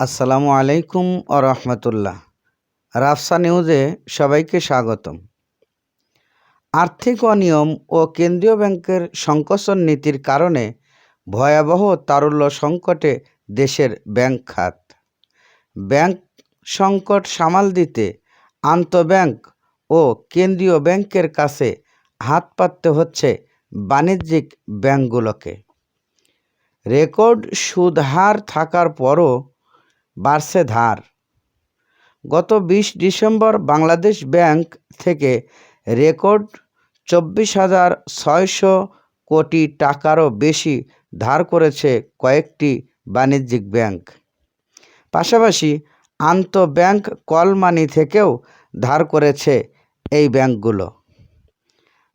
আসসালামু আলাইকুম ও রহমতুল্লাহ। রাফসা নিউজে সবাইকে স্বাগতম। আর্থিক অনিয়ম ও কেন্দ্রীয় ব্যাংকের সংকোচন নীতির কারণে ভয়াবহ তারল্য সংকটে দেশের ব্যাংক খাত। ব্যাংক সংকট সামাল দিতে আন্তঃব্যাংক ও কেন্দ্রীয় ব্যাংকের কাছে হাত পাততে হচ্ছে বাণিজ্যিক ব্যাংকগুলোকে। রেকর্ড সুদ হার থাকার পরও বাড়ছে ধার। গত বিশ ডিসেম্বর বাংলাদেশ ব্যাংক থেকে রেকর্ড চব্বিশ হাজার ছয়শো কোটি টাকারও বেশি ধার করেছে কয়েকটি বাণিজ্যিক ব্যাংক। পাশাপাশি আন্তঃব্যাংক কল মানি থেকেও ধার করেছে এই ব্যাংকগুলো।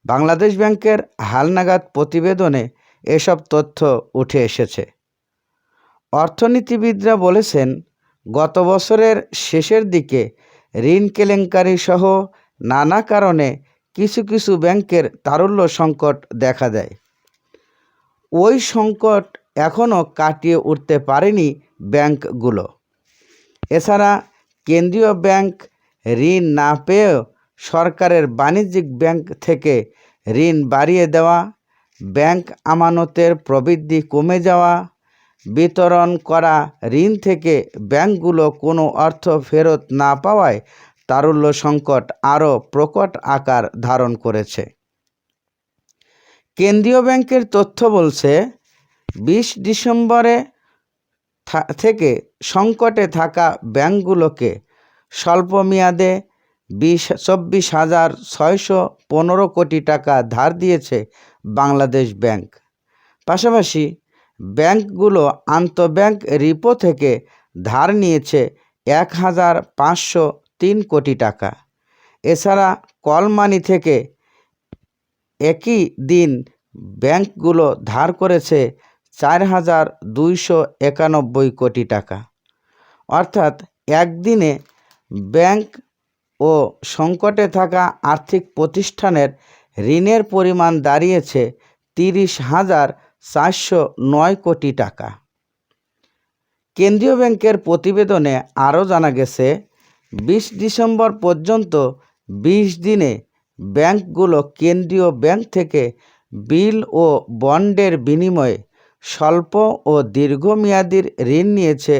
বাংলাদেশ ব্যাংকের হালনাগাদ প্রতিবেদনে এসব তথ্য উঠে এসেছে। অর্থনীতিবিদরা বলেছেন গত বছরের শেষের দিকে ঋণ কেলেঙ্কারি সহ নানা কারণে কিছু কিছু ব্যাংকের তারল্য সংকট দেখা দেয়। ওই সংকট এখনও কাটিয়ে উঠতে পারেনি ব্যাংকগুলো। এছাড়া কেন্দ্রীয় ব্যাংক ঋণ না পেয়েও সরকারের বাণিজ্যিক ব্যাংক থেকে ঋণ বাড়িয়ে দেওয়া, ব্যাংক আমানতের প্রবৃদ্ধি কমে যাওয়া বিতরণ করা ঋণ থেকে ব্যাংকগুলো কোনো অর্থ ফেরত না পাওয়ায় তারল্য সংকট আরও প্রকট আকার ধারণ করেছে। কেন্দ্রীয় ব্যাংকের তথ্য বলছে, বিশ ডিসেম্বরে থেকে সংকটে থাকা ব্যাংকগুলোকে স্বল্প মেয়াদে বিশ, চব্বিশ হাজার ছয়শো পনেরো কোটি টাকা ধার দিয়েছে বাংলাদেশ ব্যাংক। পাশাপাশি ব্যাংকগুলো আন্তঃব্যাংক রিপো থেকে ধার নিয়েছে এক হাজার পাঁচশো তিন কোটি টাকা। এছাড়া কল মানি থেকে একই দিন ব্যাংকগুলো ধার করেছে চার হাজার দুইশো একানব্বই কোটি টাকা। অর্থাৎ একদিনে ব্যাংক ও সংকটে থাকা আর্থিক প্রতিষ্ঠানের ঋণের পরিমাণ দাঁড়িয়েছে তিরিশ হাজার চারশো নয় কোটি টাকা। কেন্দ্রীয় ব্যাংকের প্রতিবেদনে আরও জানা গেছে, বিশ ডিসেম্বর পর্যন্ত বিশ দিনে ব্যাংকগুলো কেন্দ্রীয় ব্যাংক থেকে বিল ও বন্ডের বিনিময়ে স্বল্প ও দীর্ঘমেয়াদীর ঋণ নিয়েছে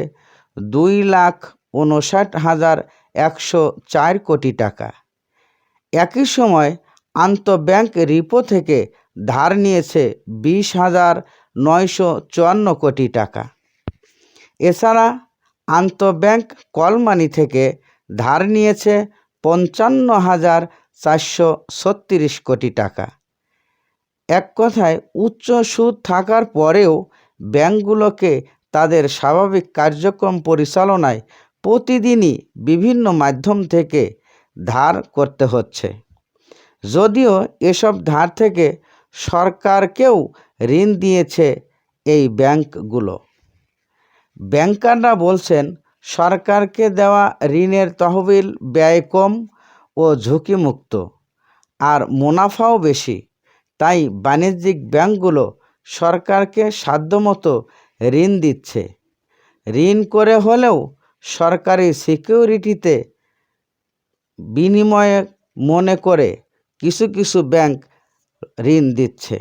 দুই লাখ উনষাট হাজার একশো চার কোটি টাকা। একই সময় আন্তঃব্যাংক রিপো থেকে ধার নিয়েছে বিশ হাজার নয়শো চুয়ান্ন কোটি টাকা। এছাড়া আন্তঃব্যাংক কল মানি থেকে ধার নিয়েছে পঞ্চান্ন হাজার চারশো ছত্রিশ কোটি টাকা। এক কথায়, উচ্চ সুদ থাকার পরেও ব্যাংকগুলোকে তাদের স্বাভাবিক কার্যক্রম পরিচালনায় প্রতিদিনই বিভিন্ন মাধ্যম থেকে ধার করতে হচ্ছে। যদিও এসব ধার থেকে সরকারকেও ঋণ দিয়েছে এই ব্যাংকগুলো। ব্যাংকাররা বলছেন, সরকারকে দেওয়া ঋণের তহবিল ব্যয় কম ও ঝুঁকিমুক্ত আর মুনাফাও বেশি। তাই বাণিজ্যিক ব্যাংকগুলো সরকারকে সাধ্যমতো ঋণ দিচ্ছে। ঋণ করে হলেও সরকারি সিকিউরিটিতে বিনিময়ে মনে করে কিছু কিছু ব্যাংক ঋণ দিচ্ছে।